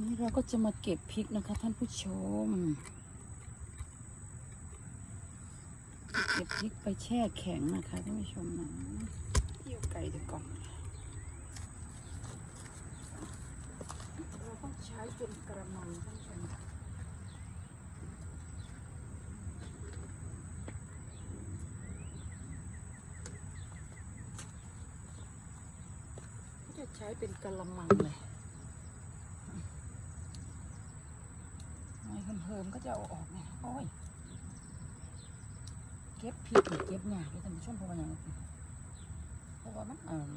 นี่เราก็จะมาเก็บพริกนะคะ ท่านผู้ชม เก็บพริกไปแช่แข็งนะคะท่านผู้ชมนะอยู่ไกลเดี๋ยวก่อนเราต้องใช้เป็นกระมังท่านผู้ชมจะใช้เป็นกระมังเลย ไม่เพิ่มก็จะเอาออกไงโอ้ยเก็บพริกนี่เก็บยากเลยท่านผู้ชมเพราะว่าอย่างเพราะว่ามันเอ่อ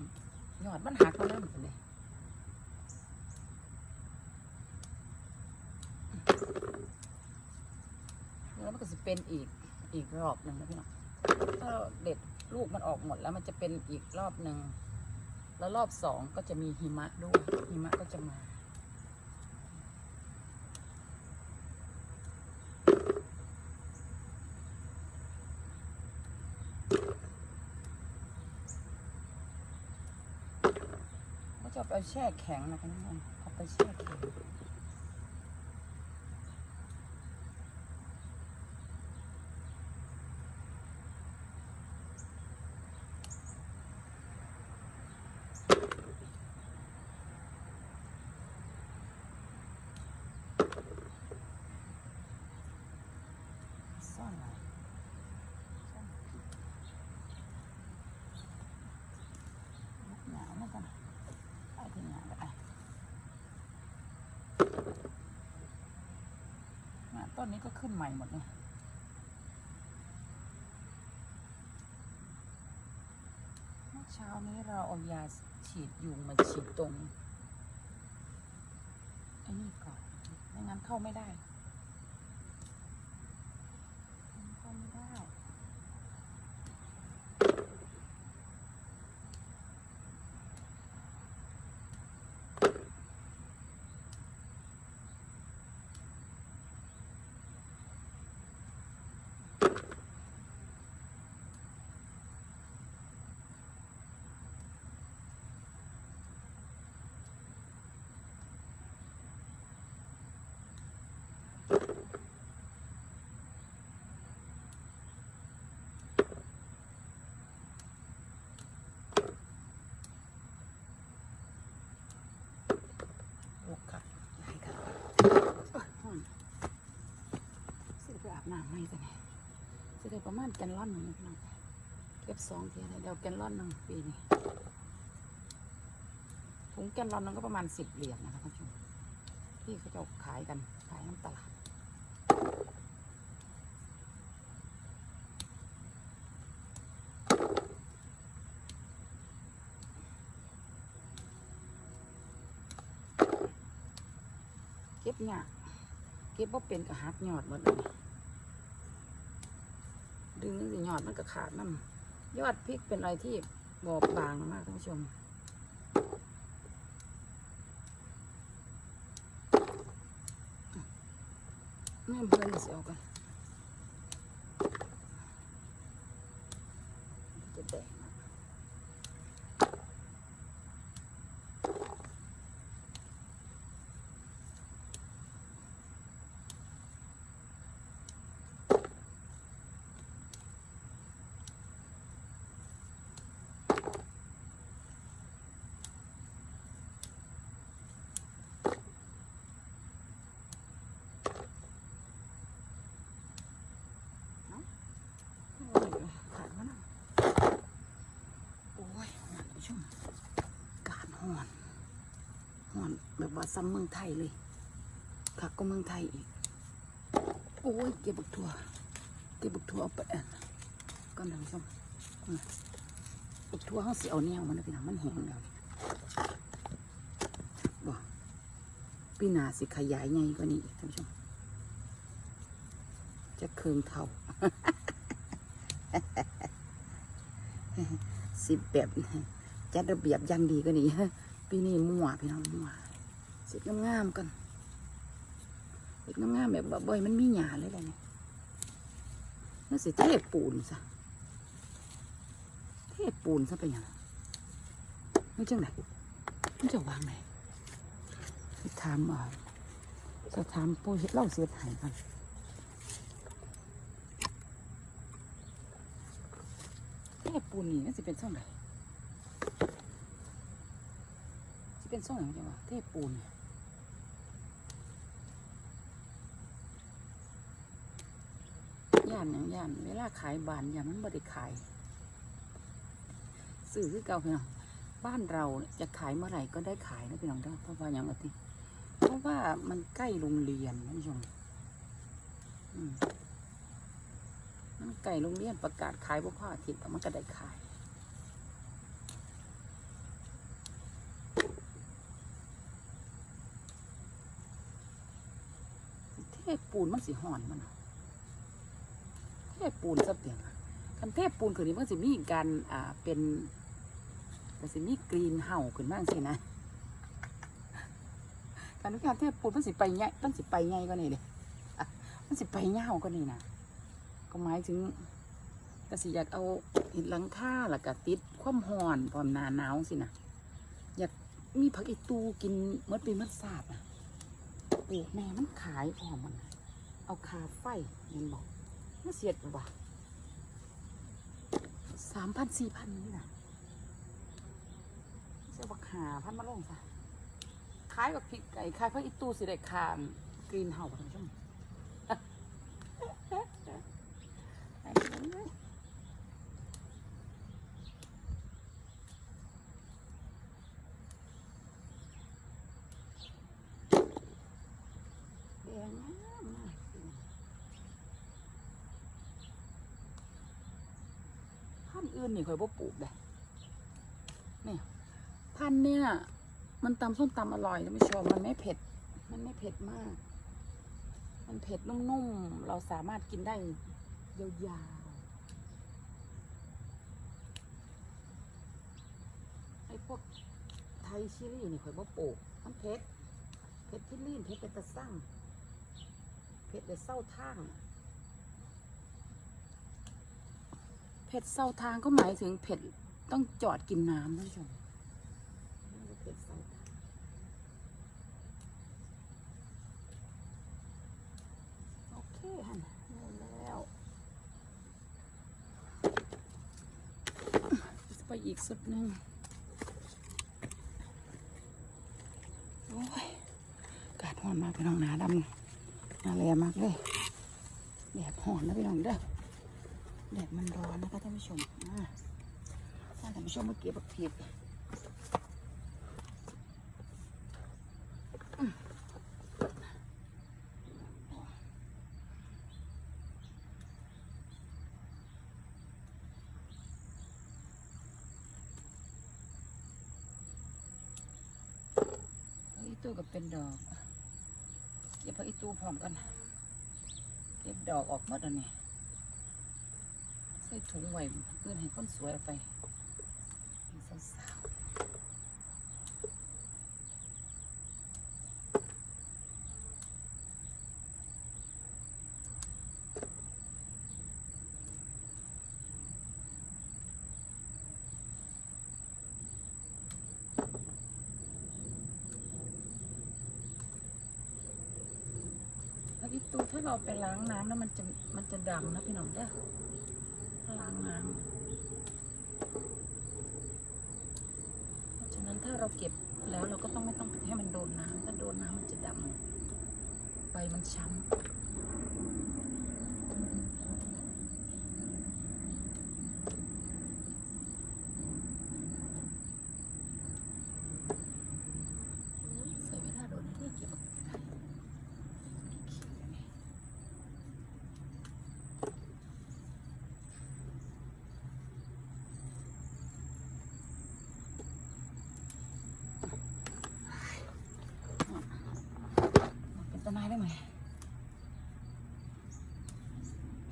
ยอดมันหักมาแล้วมันเลยแล้วมันก็จะเป็นอีกอีกรอบหนึ่งนะพี่น้องถ้าเด็ดลูกมันออกหมดแล้วมันจะเป็นอีกรอบหนึ่งแล้วรอบสองก็จะมีหิมะด้วยหิมะก็จะมา จะเอาไปแช่แข็งนะคะน้องเอาไปแช่แข็งซ่อนไว้ซ่อนหนาวมากกัน ไปที่งานก็ได้เนี่ยต้นนี้ก็ขึ้นใหม่หมดเลยเมื่ยเช้านี้เราเอายาฉีดยุงมาฉีดตรงไอ้นี่ก่อน ไม่งั้นเข้าไม่ได้เข้าไม่ได้ ลูกค่ะ ยายค่ะได้ประมาณแกนล่อนหนึ่งนะพี่น้องเก็บสองเทียเลยเดี๋ยวแกนล่อนหนึ่งปีนี้ถุงแกนล่อนหนึงก็ประมาณสิบเหรียญนะคะท่านผู้ชมที่เขาจะขายกันขายน้ำตลาดเก็บเนี่ยากเก็บว่าเป็นกระหักยอดหมดเลย ดึงนี่สิยอดมันก็ขาดน้ำยอดพริกเป็นอะไรที่บอบบางมากท่านผู้ชมนี่เพื่อนเสียวกันจะแดงอะโอ้ยขาดมันอะโอ้ยหอนผู้ชมกาด หอนหอนแบบว่าซ้ำเมืองไทยเลยคักก็เมืองไทยอีก โอ้ย เก็บบุกทัวเก็บบุกทัวเอาไปอันก่อนท่านผู้มอืมบุกทัวเขาสิเอาแนวมันนะพี่น้องมันแห้งแล้วบ่ปีหนาสิขยายไงกว่านี้อีกท่านผู้ชมจะเคืองเท่าสิบแบบ จัดระเบียบยังดีก็นี่ปีนี้มั่วพี่น้องมั่วสิงามๆกันสิงามๆแบบบ่อยมันมีหยาเลยแหละเนี่ยนั่นสิเทปูนซะเทปูนซะไปยังไม่จังไหนมันจะวางไหนไปถามอ่าจะถามปูเฮ็ดเล่าเสียหายกันเทปูนนี่มันสิเป็นช่องไหนสิ เป็นช่องไหนจังวะเทปูนย่านอย่างย่านเวลาขายบานย่านมันบ่ได้ขายสื่อคือเก่าพี่น้องบ้านเราจะขายเมื่อไหร่ก็ได้ขายนะพี่น้องเด้เพราะว่าอย่างว่าติเพราะว่ามันใกล้โรงเรียนท่านผู้ชมมันใกล้โรงเรียนประกาศขายบ่พ่ออาทิตย์แต่มันก็ได้ขาย เทปูนมันสิห่อนมันเทปูนซะเปียงคันเทปูนคือนี้มันสิมีการอ่าเป็นมันสิมีกรีนเห่าขึ้นบ้างสินะการนุการเทพปูนมันสิไปใหญ่มันสิไปใหญ่ก็นี่เลยมันสิไปเงาวก็นี่นะก็หมายถึงก็สิอยากเอาอิฐหลังคาแล้วก็ติดความห่อนพร้อมนาหนาวสินะอยากมีผักอีตูกินเมื่อปีเมื่อศาสตร์นะ ปลูกแม่มันขายพร้อมมันเอาคาไฟมันบอกมันเสียดว่ะสามพันสี่พันนี่นะเสียบักหาพันมาลงซะขายกับพริกไก่ขายพระอิตูสิได้คานกรีนเฮาท่านผู้ชมไปเลยแดงงามมากพันธุ์ อื่นนี่ข่อยบ่ปลูกเลยนี่พันเนี่ยมันตำส้มตำอร่อยท่านผู้ชมมันไม่เผ็ด มันไม่เผ็ดมาก มันเผ็ดนุ่มๆ เราสามารถกินได้ยาวๆไอ้พวกไทยชิลี่นี่ข่อยบ่ปลูกมันเผ็ด เผ็ดที่ลื่นเผ็ดเป็นตะสั่งเผ็ดเลยเศร้าท่าง ผ็ดเศร้าทางก็หมายถึงเผ็ดต้องจอดกินน้ำท่านผู้ชมโอเคฮันแล้วจะไปอีกสุดหนึ่งโอ้ยอากาศร้อนมากพี่น้องหนาดำหนาแรมากเลยแดดร้อนนะพี่น้องเด้อ แดดมันร้อนนะคะท่านผู้ชมอ่าถ้าท่านผู้ชมมาเก็บผักผิดผักอีตู้กับเป็นดอกเก็บผักอีตู้พร้อมกัน เก็บดอกออกหมดอันนี้ ส่ถุงไว้เพื่อนให้คนสวยเอาไปเป็นสาวๆผักอีตูถ้าเราไปล้างน้ำแล้วมันจะมันจะดำนะพี่น้องเด้อถ้าล้างน้ำเพราะฉะ นั้นถ้าเราเก็บแล้วเราก็ต้องไม่ต้องให้มันโดนน้ำถ้าโดนน้ำมันจะดำใบมันช้ำ ใส่เวลาโดนที่เก็บออกไปเป็นต้น ได้ไหม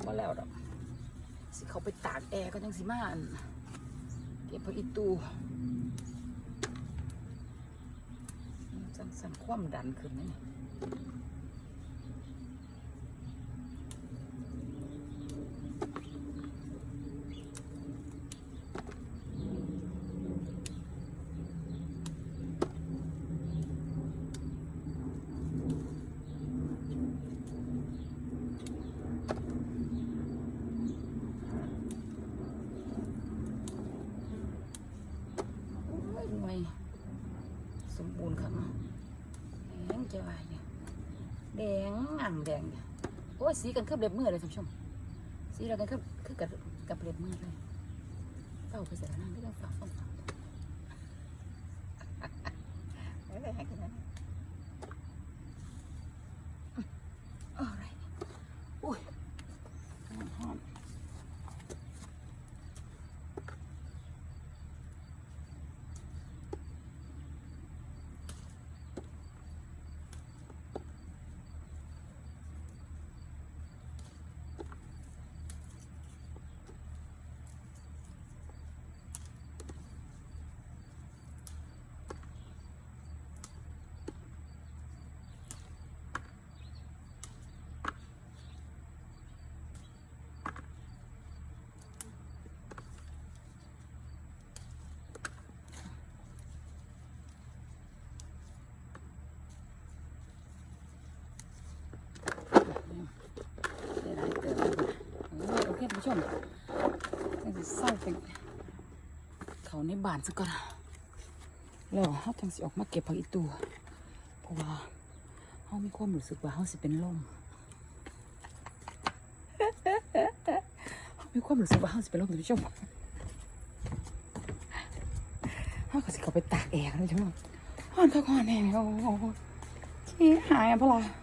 ว่าแล้วดอกสิเขาไปตากแอร์ก็ยังสิมาอันเก็บพออีตูสั่นสั่นความดันขึ้นนะนี่ แดงจะว่าเนี่ยแดงอ่างแดงเนี่ยโอ้ยสีกันคือเล็บมือเลยท่านผู้ชมสีเรากันคือคือกับกับเล็บมือเลยเฝ้าไปเสร็จแล้วนั่งก็ต้องเฝ้าเฝ้าเฝ้าไม่ได้ห้ขนาดนั้นะไรอุ้ยหอม เดี๋ยวได้เติมเออโอเคท่าน ผู้ชมจะเศร้าเป็นเขาในบ้านซะก่อนแล้วเขาจังสิออกมาเก็บผักอีตัวเพราะว่าเขามีความรู้สึกว่าเขาสิเป็นลมเขามีความรู้สึกว่าเขาสิเป็นลมท่านผู้ชมเขาก็สิเขาไปตากแอร์นท่านผู้ชมฮ้อนก็ฮ้อนแห้งโอ้โหที่หายอะพะล่ะ